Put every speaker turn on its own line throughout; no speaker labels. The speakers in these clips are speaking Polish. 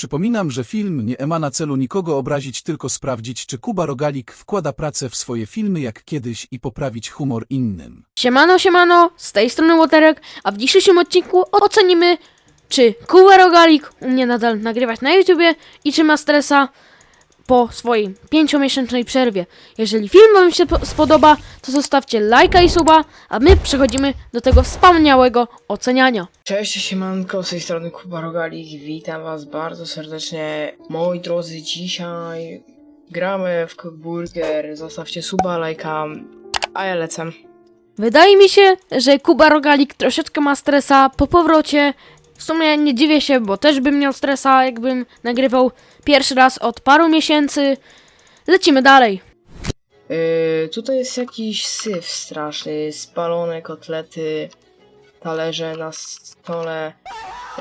Przypominam, że film nie ma na celu nikogo obrazić, tylko sprawdzić, czy Kuba Rogalik wkłada pracę w swoje filmy jak kiedyś i poprawić humor innym.
Siemano, siemano, z tej strony Łoterek, a w dzisiejszym odcinku ocenimy, czy Kuba Rogalik umie nadal nagrywać na YouTubie i czy ma stresa po swojej pięciomiesięcznej przerwie. Jeżeli film Wam się po- spodoba, to zostawcie lajka i suba, a my przechodzimy do tego wspaniałego oceniania.
Cześć, siemanko, z tej strony Kuba Rogalik, witam was bardzo serdecznie. Moi drodzy, dzisiaj gramy w Cookburger, zostawcie suba, lajka, a ja lecę.
Wydaje mi się, że Kuba Rogalik troszeczkę ma stresa po powrocie. W sumie nie dziwię się, bo też bym miał stresa, jakbym nagrywał pierwszy raz od paru miesięcy. Lecimy dalej.
Yy, tutaj jest jakiś syf straszny, spalone kotlety, talerze na stole,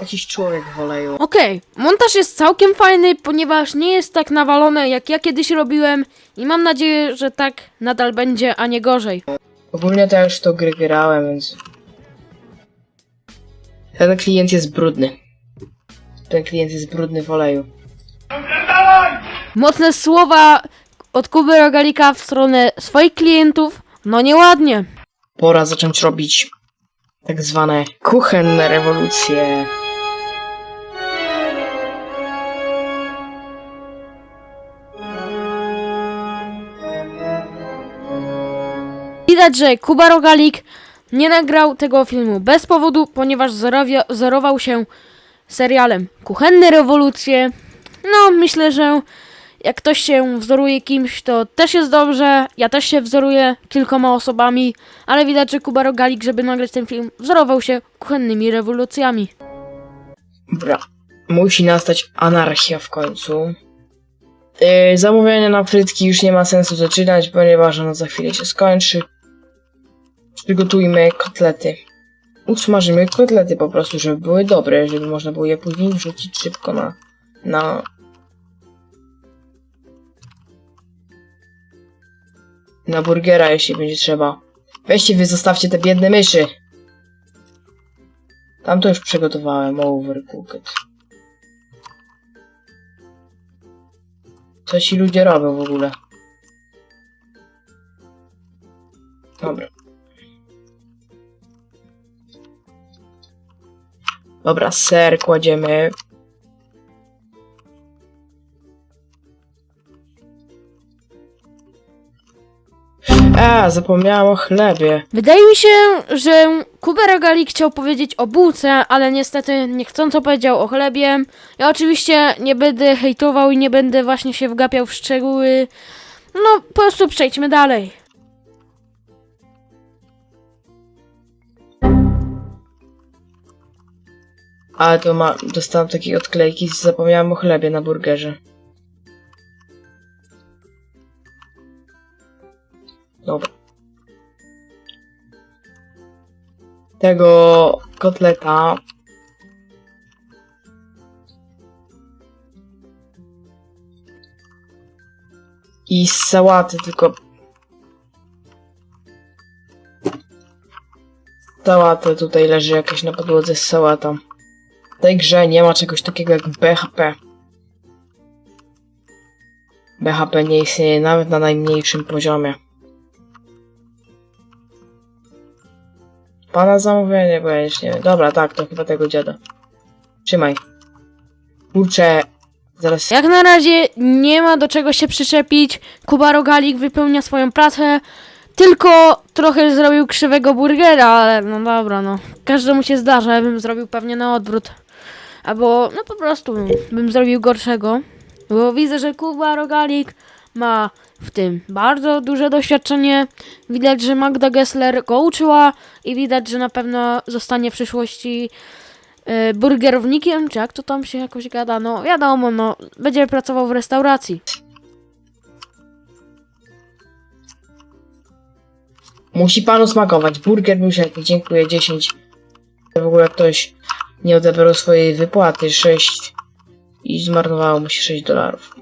jakiś człowiek w oleju.
Okej, montaż jest całkiem fajny, ponieważ nie jest tak nawalone jak ja kiedyś robiłem i mam nadzieję, że tak nadal będzie, a nie gorzej.
Ogólnie to ja już to gry grałem, więc... Ten klient jest brudny. Ten klient jest brudny w oleju.
Mocne słowa od Kuby Rogalika w stronę swoich klientów, no nieładnie.
pora zacząć robić tak zwane kuchenne rewolucje.
Widać, że Kuba Rogalik nie nagrał tego filmu bez powodu, ponieważ zarowia, zerował się serialem Kuchenne Rewolucje. No, myślę, że jak ktoś się wzoruje kimś, to też jest dobrze. Ja też się wzoruję kilkoma osobami, ale widać, że Kuba Rogalik, żeby nagrać ten film, wzorował się kuchennymi rewolucjami.
Dobra. Musi nastać anarchia w końcu. Yy, zamówienie na frytki już nie ma sensu zaczynać, ponieważ ono za chwilę się skończy. Przygotujmy kotlety. Usmażymy kotlety po prostu, żeby były dobre, żeby można było je później wrzucić szybko na... na... na burgera, jeśli będzie trzeba. Weźcie wy, zostawcie te biedne myszy. Tam to już przygotowałem, overcooked. Co ci ludzie robią w ogóle? Dobra. Dobra, ser kładziemy. A, zapomniałam o chlebie.
Wydaje mi się, że Kuba Rogalik chciał powiedzieć o bułce, ale niestety niechcąco powiedział o chlebie. Ja oczywiście nie będę hejtował i nie będę właśnie się wgapiał w szczegóły. No, po prostu przejdźmy dalej.
Ale to ma, dostałam takiej odklejki, zapomniałam o chlebie na burgerze. Dobra. Tego kotleta i sałaty, tylko sałatę tutaj leży jakaś na podłodze z sałatą. W tej grze nie ma czegoś takiego jak BHP. BHP nie istnieje nawet na najmniejszym poziomie. Pana zamówienie, bo ja nie wiem. Dobra, tak, to chyba tego dziada. Trzymaj. Kurczę, zaraz...
Jak na razie nie ma do czego się przyczepić. Kuba Rogalik wypełnia swoją pracę. Tylko trochę zrobił krzywego burgera, ale no dobra, no. Każdemu się zdarza, ja bym zrobił pewnie na odwrót. Albo, no po prostu bym zrobił gorszego. Bo widzę, że Kuba Rogalik ma w tym bardzo duże doświadczenie. Widać, że Magda Gessler go uczyła i widać, że na pewno zostanie w przyszłości e, burgerownikiem, czy jak to tam się jakoś gada, no wiadomo, no będzie pracował w restauracji.
Musi panu smakować. Burger był. Dziękuję. 10. W ogóle ktoś nie odebrał swojej wypłaty. 6. I zmarnowało mu się 6 dolarów.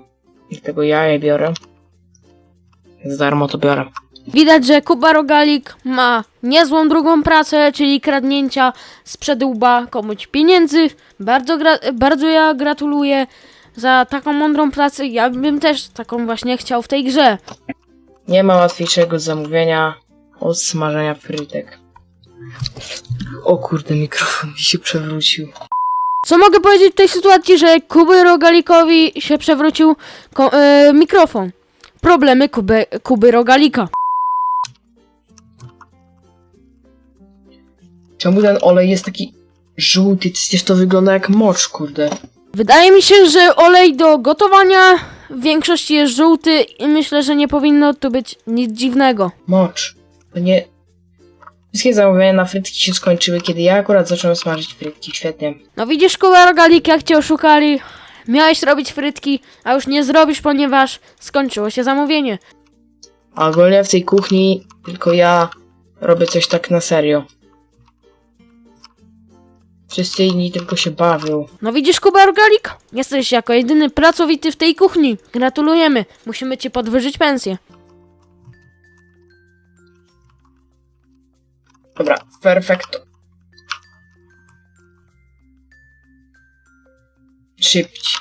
Dlatego ja je biorę. Za darmo to biorę.
Widać, że Kuba Rogalik ma niezłą drugą pracę, czyli kradnięcia sprzed łba komuś pieniędzy. Bardzo, bardzo ja gratuluję za taką mądrą pracę. Ja bym też taką właśnie chciał w tej grze.
Nie ma łatwiejszego zamówienia od smażenia frytek. O kurde, mikrofon mi się przewrócił.
Co mogę powiedzieć w tej sytuacji, że Kuby Rogalikowi się przewrócił ko- e, mikrofon? Problemy Kuby, Kuby Rogalika.
Czemu ten olej jest taki żółty? Przecież to wygląda jak mocz, kurde.
Wydaje mi się, że olej do gotowania w większości jest żółty i myślę, że nie powinno tu być nic dziwnego.
Mocz. To nie... Wszystkie zamówienia na frytki się skończyły, kiedy ja akurat zacząłem smażyć frytki. Świetnie.
No widzisz, Kuba Rogalik, jak cię oszukali. Miałeś robić frytki, a już nie zrobisz, ponieważ skończyło się zamówienie.
A ogólnie w tej kuchni tylko ja robię coś tak na serio. Wszyscy inni tylko się bawią.
No widzisz, Kuba Rogalik? Jesteś jako jedyny pracowity w tej kuchni. Gratulujemy. Musimy ci podwyżyć pensję.
Dobra, perfekto. Szybciej.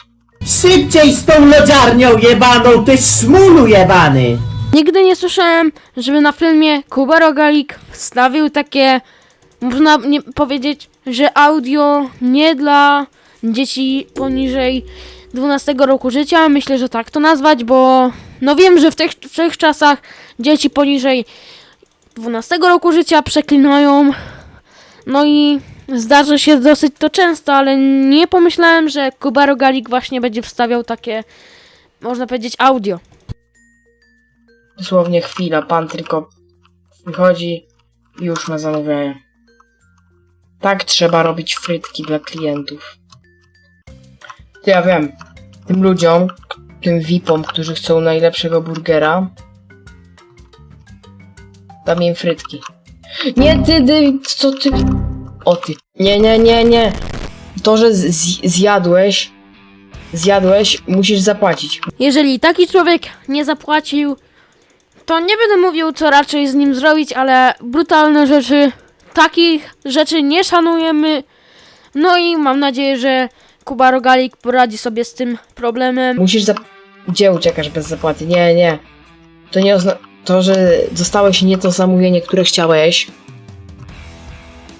Szybciej z tą lodziarnią jebaną, ty szmulu jebany!
Nigdy nie słyszałem, żeby na filmie Kuba Rogalik wstawił takie, można nie powiedzieć, że audio nie dla dzieci poniżej 12 roku życia. Myślę, że tak to nazwać, bo no wiem, że w tych wszechczasach dzieci poniżej 12 roku życia przeklinają. No i zdarza się dosyć to często, ale nie pomyślałem, że Kuba Rogalik właśnie będzie wstawiał takie, można powiedzieć, audio.
Dosłownie chwila, pan tylko wychodzi i już ma zamówienie. Tak trzeba robić frytki dla klientów. Ja wiem, tym ludziom, tym VIPom, którzy chcą najlepszego burgera, dam im frytki. Nie, ty, ty, co ty? O ty. Nie, nie, nie, nie. To, że zjadłeś, zjadłeś, musisz zapłacić.
Jeżeli taki człowiek nie zapłacił, to nie będę mówił, co raczej z nim zrobić, ale brutalne rzeczy, takich rzeczy nie szanujemy. No i mam nadzieję, że Kuba Rogalik poradzi sobie z tym problemem.
Musisz zap... Gdzie uciekasz bez zapłaty? Nie, nie. To nie oznacza... To, że dostałeś nie to zamówienie, które chciałeś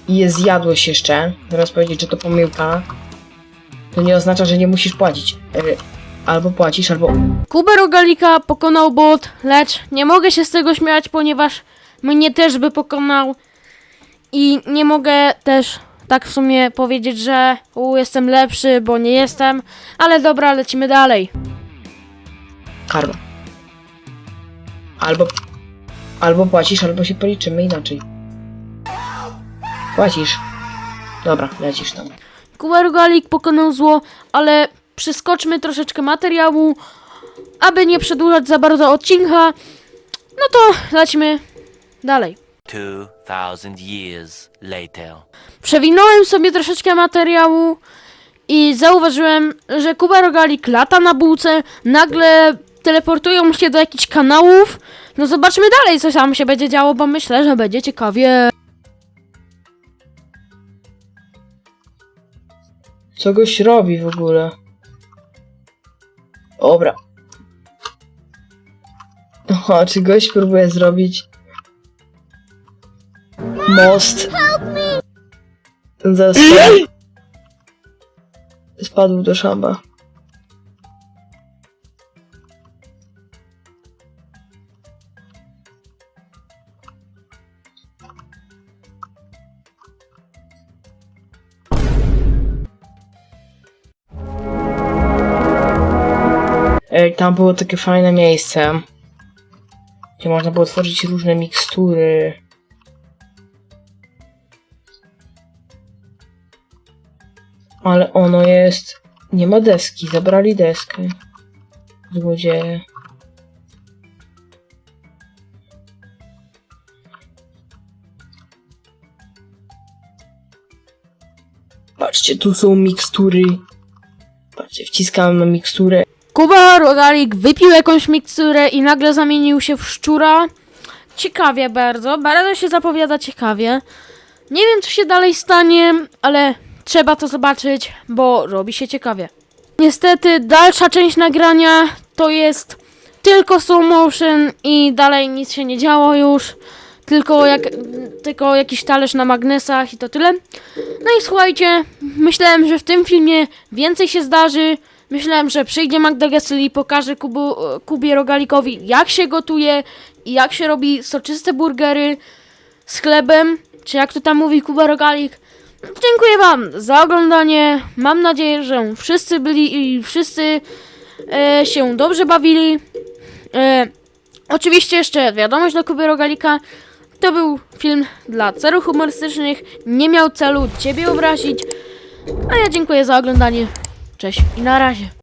i je zjadłeś jeszcze, zamiast powiedzieć, że to pomyłka, to nie oznacza, że nie musisz płacić. E, Albo płacisz, albo...
Kuba Rogalika pokonał bot, lecz nie mogę się z tego śmiać, ponieważ mnie też by pokonał. I nie mogę też tak w sumie powiedzieć, że u, jestem lepszy, bo nie jestem. Ale dobra, lecimy dalej.
karma. Albo... Albo płacisz, albo się policzymy inaczej. Płacisz. Dobra, lecisz tam.
Kuba Rogalik pokonał zło, ale przeskoczmy troszeczkę materiału, aby nie przedłużać za bardzo odcinka. No to lecimy dalej.
2000 years later.
Przewinąłem sobie troszeczkę materiału i zauważyłem, że Kuba Rogalik lata na bułce, nagle teleportują się do jakichś kanałów. No zobaczmy dalej, co tam się będzie działo, bo myślę, że będzie ciekawie.
Co goś robi w ogóle? Dobra. Aha, czy gość próbuje zrobić most? Zaraz. Spadł do szamba. Tam było takie fajne miejsce, gdzie można było tworzyć różne mikstury. Ale ono jest... Nie ma deski, zabrali deskę. Złodzieje. Patrzcie, tu są mikstury. Patrzcie, wciskamy na miksturę
Kuba Rogalik wypił jakąś miksturę i nagle zamienił się w szczura. ciekawie bardzo, bardzo się zapowiada ciekawie. Nie wiem, co się dalej stanie, ale trzeba to zobaczyć, bo robi się ciekawie. Niestety, dalsza część nagrania to jest tylko slow motion i dalej nic się nie działo już. Tylko, jak, tylko jakiś talerz na magnesach i to tyle. No i słuchajcie, myślałem, że w tym filmie więcej się zdarzy. Myślałem, że przyjdzie Magda Gessler i pokaże Kubu, Kubie Rogalikowi, jak się gotuje i jak się robi soczyste burgery z chlebem, czy jak to tam mówi Kuba Rogalik. Dziękuję Wam za oglądanie. Mam nadzieję, że wszyscy byli i wszyscy e, się dobrze bawili. E, oczywiście jeszcze wiadomość do Kuby Rogalika. To był film dla celów humorystycznych. Nie miał celu Ciebie obrazić. A ja dziękuję za oglądanie. Cześć i na razie.